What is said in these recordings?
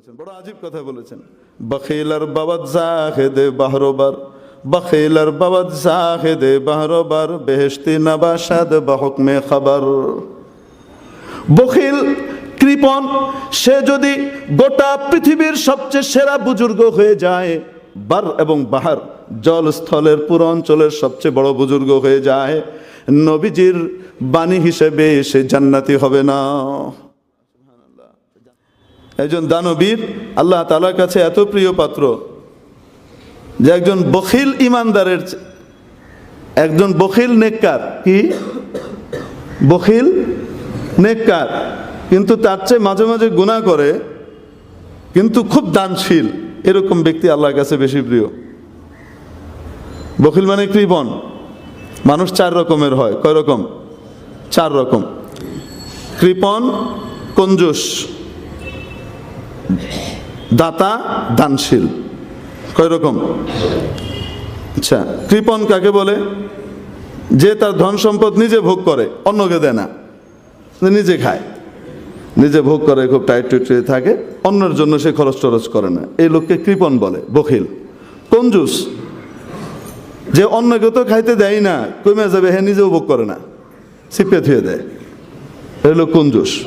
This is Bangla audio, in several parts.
বলেছেন, বড় আজীব কথা বলেছেন। বখিলার বাবাদ জাহেদে বাহরোবার, বখিলার বাবাদ জাহেদে বাহরোবার, বেহেশতি নবাসাদ বাহকমে খাবার। বখিল কৃপন, সে যদি গোটা পৃথিবীর সবচেয়ে সেরা বুজুর্গ হয়ে যায়, বার এবং বাহার জলস্থলের পুরো অঞ্চলের সবচেয়ে বড় বুজুর্গ হয়ে যায়, নবীজির বাণী হিসেবে সে জান্নাতি হবে না। একজন দানবীর আল্লাহ তালার কাছে এত প্রিয় পাত্র যে একজন বখিল ইমানদারের একজন বখিল নেককার। কি? বখিল নেককার। কিন্তু তার চেয়ে মাঝে মাঝে গুণা করে, কিন্তু খুব দানশীল। এরকম ব্যক্তি আল্লাহর কাছে বেশি প্রিয়। বখিল মানে কৃপণ মানুষ চার রকমের হয়। কয় রকম? চার রকম। কৃপণ, কঞ্জুস। দাতা দানশীল। কয় রকম আচ্ছা কৃপণ কাকে বলে? যে তার ধন সম্পদ নিজে ভোগ করে, অন্যকে দেয় না। নিজে খায়। নিজে ভোগ করে, খুব টাইট টুইট থাকে, অন্যের জন্য সে খরচ টরচ করে না। এই লোককে কৃপণ বলে, বখিল। কঞ্জুস যে অন্যকে তো খাইতে দেয় না, কমে যাবে হ্যাঁ নিজেও ভোগ করে না। সিপে থুয়ে দেয়। এই লোক কঞ্জুস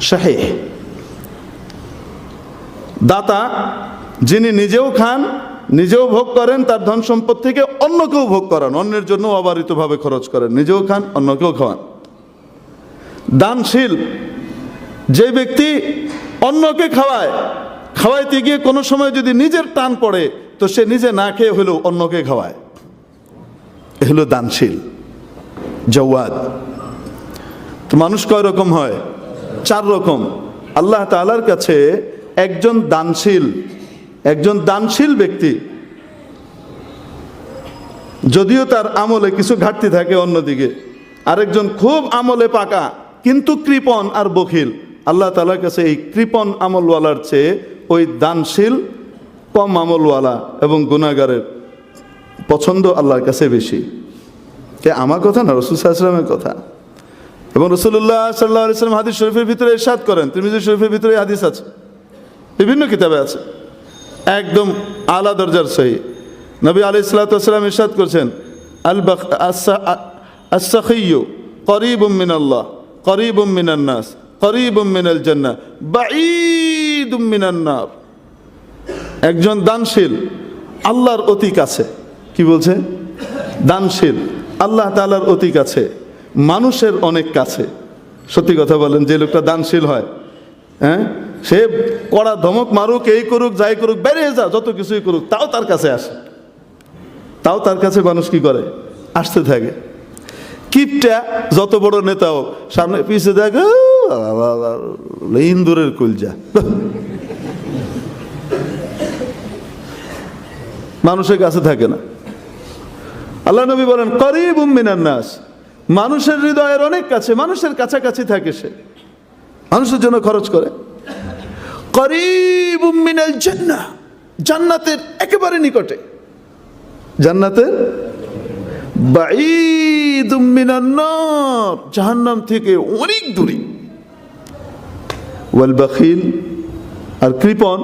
শাহে। দাতা, যিনি নিজেও খান, নিজেও ভোগ করেন, তার ধন সম্পদ থেকে অন্যকেও ভোগ করান। অন্যের জন্য অবারিতভাবে খরচ করেন। নিজেও খান, অন্যকেও খাওয়ান। দানশীল, যে ব্যক্তি অন্যকে খাওয়ায়, খাওয়াইতে গিয়ে কোনো সময় যদি নিজের টান পড়ে, তো সে নিজে না খেয়ে হলেও অন্যকে খাওয়ায়। এ হলো দানশীল। জওয়াদ। তো মানুষ কয় রকম হয়? চার রকম। আল্লাহ তাআলার কাছে একজন দানশীল একজন দানশীল ব্যক্তি, যদিও তার আমলে কিছু ঘাটতি থাকে অন্যদিকে, আরেকজন খুব আমলে পাকা, কিন্তু কৃপণ আর বখিল। আল্লাহ তালার কাছে এই কৃপণ আমলওয়ালার চেয়ে ওই দানশীল কম আমলওয়ালা এবং গুণাগারের পছন্দ আল্লাহর কাছে বেশি। কে আমার কথা না, রসুল সাল্লামের কথা। এবং রসুল্লাহ সাল্লাহ সাল্লাম হাদিস শরীফের ভিতরে ইরশাদ করেন। তিরমিজি শরীফের ভিতরে হাদিস আছে। বিভিন্ন কিতাবে আছে। একদম আলা দরজার সহি। নবী আলি সাল্লাম ইরশাদ করছেন, আল বাখ আসাখিউ করিব মিন আল্লাহ করিব মিনান নাস করিব মিনাল জান্নাহ বাঈদ মিনান নার একজন দানশীল আল্লাহর অতি কাছে কি বলছে? দানশীল আল্লাহ তালার অতি কাছে মানুষের অনেক কাছে। সত্যি কথা বলেন, যে লোকটা দানশীল হয় হ্যাঁ? সে কড়া ধমক মারুক, এই করুক, যাই করুক, বেরিয়ে যা, যত কিছুই করুক, তাও তার কাছে আসে। তাও তার কাছে মানুষ কি করে? আসতে থাকে। কিপটা যত বড় নেতা হোক, সামনে পিছে দেখে ইন্দুরের কুলজা। মানুষের কাছে থাকে না। আল্লাহ নবী বলেন করিব মিনান নাস। মানুষের হৃদয়ের অনেক কাছে, মানুষের কাছাকাছি থাকে সে। মানুষের জন্য খরচ করে। করিব মিনাল জান্নাহ। জান্নাতের একেবারে নিকটে। জান্নাতের? বাঈদুম মিনান নার। জাহান্নাম থেকে অনেক দূরে। ওয়াল বাখিল আর কৃপণ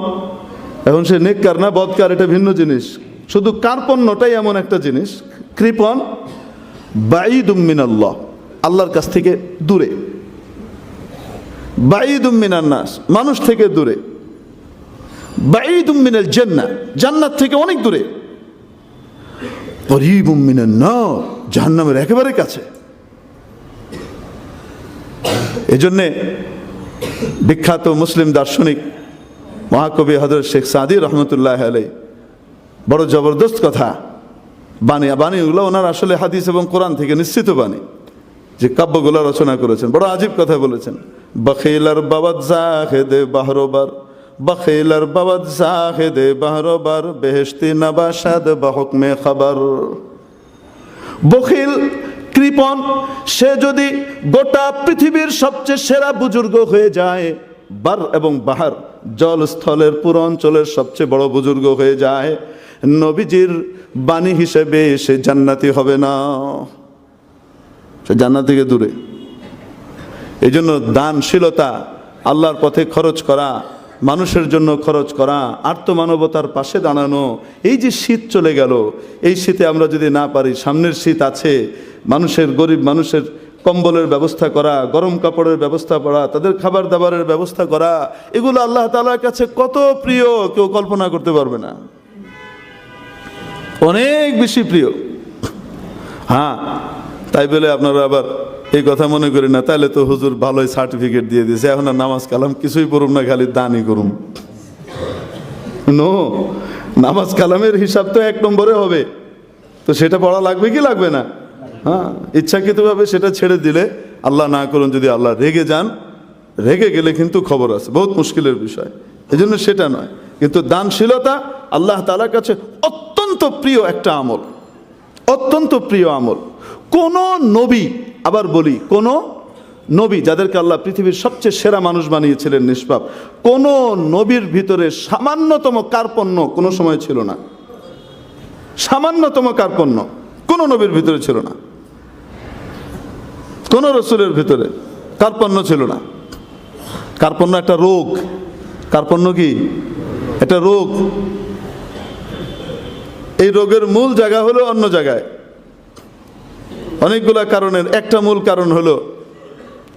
এখন সে নেককার না বদকার, এটা ভিন্ন জিনিস। শুধু কার্পণ্যটাই এমন একটা জিনিস। কৃপণ বাঈদুম মিনাল্লাহ। আল্লাহর কাছ থেকে দূরে। মিনান নাস, মানুষ থেকে দূরে। মিনাল জান্নাহ, জান্নাত থেকে অনেক দূরে। মিনান নার, জাহান্নামের একেবারে কাছে। এজন্যে বিখ্যাত মুসলিম দার্শনিক মহাকবি হজরত শেখ সাদি রহমতুল্লাহ আলাই বড় জবরদস্ত কথা। বাণী বাণীগুলো ওনার আসলে হাদিস এবং কোরআন থেকে নিশ্চিত বাণী, যে কাব্যগুলো রচনা করেছেন, বড় আজীব কথা বলেছেন। বখিলার বাবাদ জাহেদে বাহরোবার, বখিলার বাবাদ জাহেদে বাহরোবার, বেহেশতি নবাসাদ বাহকমে খাবার। বখিল কৃপন সে যদি গোটা পৃথিবীর সবচেয়ে সেরা বুজুর্গ হয়ে যায়, বার এবং বাহার জলস্থলের পুরো অঞ্চলের সবচেয়ে বড় বুজুর্গ হয়ে যায়, নবীজির বাণী হিসেবে সে জান্নাতি হবে না। সে জান্নাত থেকে দূরে। এই জন্য দানশীলতা, আল্লাহর পথে খরচ করা, মানুষের জন্য খরচ করা, আত্মমানবতার পাশে দাঁড়ানো, এই যে শীত চলে গেল, এই শীতে আমরা যদি না পারি, সামনের শীত আছে, মানুষের গরিব মানুষের কম্বলের ব্যবস্থা করা, গরম কাপড়ের ব্যবস্থা করা, তাদের খাবার দাবারের ব্যবস্থা করা, এগুলো আল্লাহ তালার কাছে কত প্রিয়, কেউ কল্পনা করতে পারবে না। অনেক বেশি প্রিয়। হ্যাঁ তাই বলে আপনারা আবার এই কথা মনে করি না তাহলে তো হুজুর ভালোই সার্টিফিকেট দিয়ে দিয়েছে। এখন আর নামাজ কালাম কিছুই পড়ুম না, খালি দানই করুম। নো, নামাজ কালামের হিসাব তো এক নম্বরে হবে। তো সেটা পড়া লাগবে কি লাগবে না? হ্যাঁ ইচ্ছাকৃতভাবে সেটা ছেড়ে দিলে আল্লাহ না করুন যদি আল্লাহ রেগে যান। রেগে গেলে কিন্তু খবর আছে, বহুত মুশকিলের বিষয়। এই জন্য সেটা নয়। কিন্তু দানশীলতা আল্লাহ তালার কাছে অত্যন্ত প্রিয় একটা আমল। অত্যন্ত প্রিয় আমল। কোন নবী আবার বলি, কোন নবী যাদেরকে আল্লাহ পৃথিবীর সবচেয়ে সেরা মানুষ বানিয়েছিলেন নিষ্পাপ, কোন নবীর ভিতরে সামান্যতম কার্পণ্য কোনো সময় ছিল না। সামান্যতম কার্পণ্য কোন নবীর ভিতরে ছিল না। কোন রসুলের ভিতরে কার্পণ্য ছিল না। কার্পণ্য একটা রোগ। কার্পণ্য কি? একটা রোগ। এই রোগের মূল জায়গা হলো অন্য জায়গায়। অনেকগুলা কারণের, একটা মূল কারণ হলো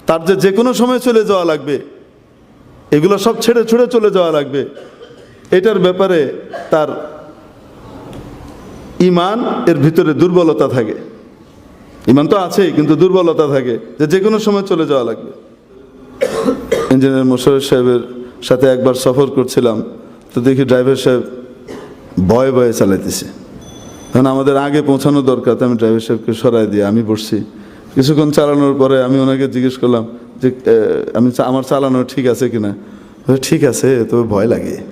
তার যে যে কোনো সময় চলে যাওয়া লাগবে, এগুলো সব ছেড়ে ছুড়ে চলে যাওয়া লাগবে। এটার ব্যাপারে তার ইমান এর ভিতরে দুর্বলতা থাকে। ইমান তো আছেই, কিন্তু দুর্বলতা থাকে যে যে কোনো সময় চলে যাওয়া লাগবে। ইঞ্জিনিয়ার মোশারফ সাহেবের সাথে একবার সফর করছিলাম, তো দেখি ড্রাইভার সাহেব ভয়ে ভয়ে চালাইতেছে। কারণ আমাদের আগে পৌঁছানো দরকার আমি ড্রাইভার সাহেবকে সরাই দিয়ে আমি বসছি। কিছুক্ষণ চালানোর পরে আমি ওনাকে জিজ্ঞেস করলাম যে আমি আমার চালানো ঠিক আছে কিনা? ঠিক আছে, তবে ভয় লাগে।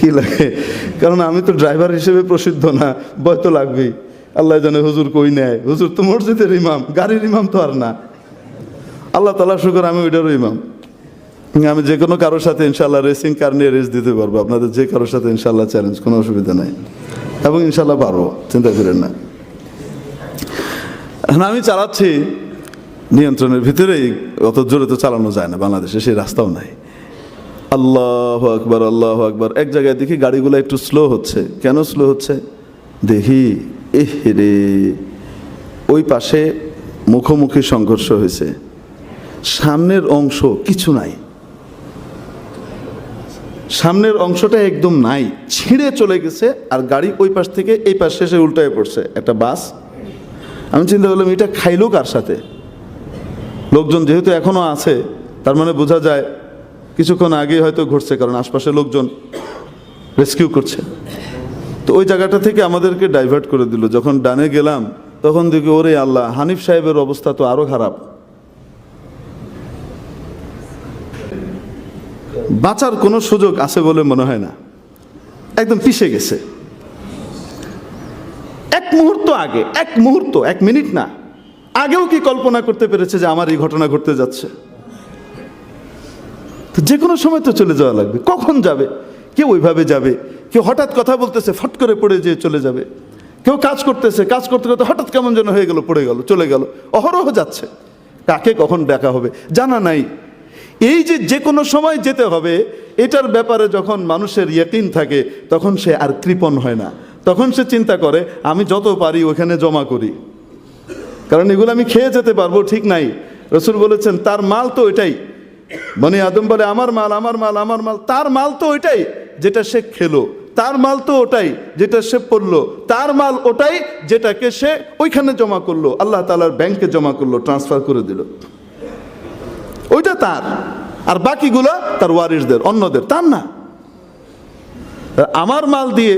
কি লাগে? কারণ আমি তো ড্রাইভার হিসেবে প্রসিদ্ধ না, ভয় তো লাগবেই। আল্লাহ জানে হুজুর কই নেয়। হুজুর তো মসজিদের ইমাম, গাড়ির ইমাম তো আর না। আল্লাহ তালা শুকর আমি ওইটারও ইমাম। আমি যে কোনো কারোর সাথে ইনশাল্লাহ রেসিং কার নিয়ে রেস দিতে পারব। আপনাদের যে কারোর সাথে ইনশাল্লাহ চ্যালেঞ্জ কোনো অসুবিধা নাই। এবং ইনশাল্লাহ পারব, চিন্তা করেন না। আমি চালাচ্ছি, নিয়ন্ত্রণের ভিতরেই অত জোরে তো চালানো যায় না, বাংলাদেশে সেই রাস্তাও নাই। আল্লাহ আকবার আল্লাহ আকবার। এক জায়গায় দেখি গাড়িগুলো একটু স্লো হচ্ছে। কেন স্লো হচ্ছে? দেখি এ রে, ওই পাশে মুখোমুখি সংঘর্ষ হয়েছে। সামনের অংশ কিছু নাই। সামনের অংশটা একদম নাই, ছিঁড়ে চলে গেছে আর গাড়ি ওই পাশ থেকে এই পাশ শেষে উল্টায় পড়ছে, একটা বাস। আমি চিন্তা করলাম, এটা খাইলো কার সাথে? লোকজন যেহেতু এখনও আছে, তার মানে বোঝা যায় কিছুক্ষণ আগে হয়তো ঘটছে, কারণ আশপাশে লোকজন রেস্কিউ করছে। তো ওই জায়গাটা থেকে আমাদেরকে ডাইভার্ট করে দিল। যখন ডানে গেলাম, তখন দেখি, ওরে আল্লাহ, হানিফ সাহেবের অবস্থা তো আরও খারাপ। বাঁচার কোনো সুযোগ আছে বলে মনে হয় না। একদম পিষে গেছে। এক মুহূর্ত আগে, এক মুহূর্ত, এক মিনিট না, আগেও কি কল্পনা করতে পেরেছে যে আমার এই ঘটনা ঘটতে যাচ্ছে? তো যে কোনো সময় তো চলে যাওয়া লাগবে। কখন যাবে? কেউ ওইভাবে যাবে। কেউ হঠাৎ কথা বলতেছে, ফট করে পড়ে যেয়ে চলে যাবে। কেউ কাজ করতেছে, কাজ করতে করতে হঠাৎ কেমন যেন হয়ে গেল, পড়ে গেল, চলে গেল। অহরহ যাচ্ছে। কাকে কখন দেখা হবে? জানা নাই। এই যে যে কোনো সময় যেতে হবে, এটার ব্যাপারে যখন মানুষের ইয়কিন থাকে, তখন সে আর কৃপণ হয় না। তখন সে চিন্তা করে, আমি যত পারি ওখানে জমা করি। কারণ এগুলো আমি খেয়ে যেতে পারব, ঠিক নাই। রসুল বলেছেন, তার মাল তো এটাই। মানে আদম বলে, আমার মাল আমার মাল আমার মাল, তার মাল তো ওইটাই যেটা সে খেলো। তার মাল তো ওটাই যেটা সে পড়ল। তার মাল ওটাই যেটাকে সে ওইখানে জমা করল। আল্লাহ তালার ব্যাংকে জমা করল ট্রান্সফার করে দিল। ওইটা তার। আর বাকিগুলো তার ওয়ারিসদের অন্যদের। তার না। আমার মাল দিয়ে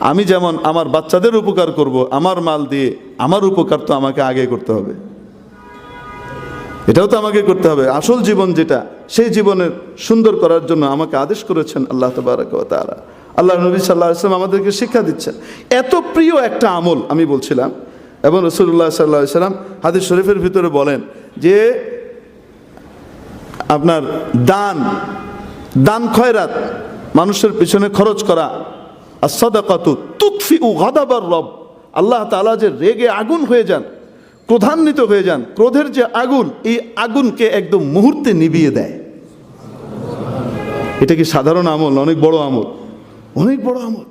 আমি যেমন আমার বাচ্চাদের উপকার করব, আমার মাল দিয়ে আমার উপকার তো আমাকে আগে করতে হবে। এটাও তো আমাকে করতে হবে। আসল জীবন যেটা, সেই জীবনের সুন্দর করার জন্য আমাকে আদেশ করেছেন আল্লাহ তবারক তারা আল্লাহ নবী সাল্লাহ আসলাম আমাদেরকে শিক্ষা দিচ্ছেন। এত প্রিয় একটা আমল আমি বলছিলাম, এবং রসুল্লাহ সাল্লাহ সাল্লাম হাদিস শরীফের ভিতরে বলেন যে আপনার দান দান খয়রাত, মানুষের পিছনে খরচ করা আর সদাকাতু তুৎফি উ গাদাবার রব। আল্লাহ তাআলা যে রেগে আগুন হয়ে যান, ক্রোধান্বিত হয়ে যান, ক্রোধের যে আগুন, এই আগুনকে একদম মুহূর্তে নিভিয়ে দেয়। এটা কি সাধারণ আমল? অনেক বড় আমল। অনেক বড় আমল।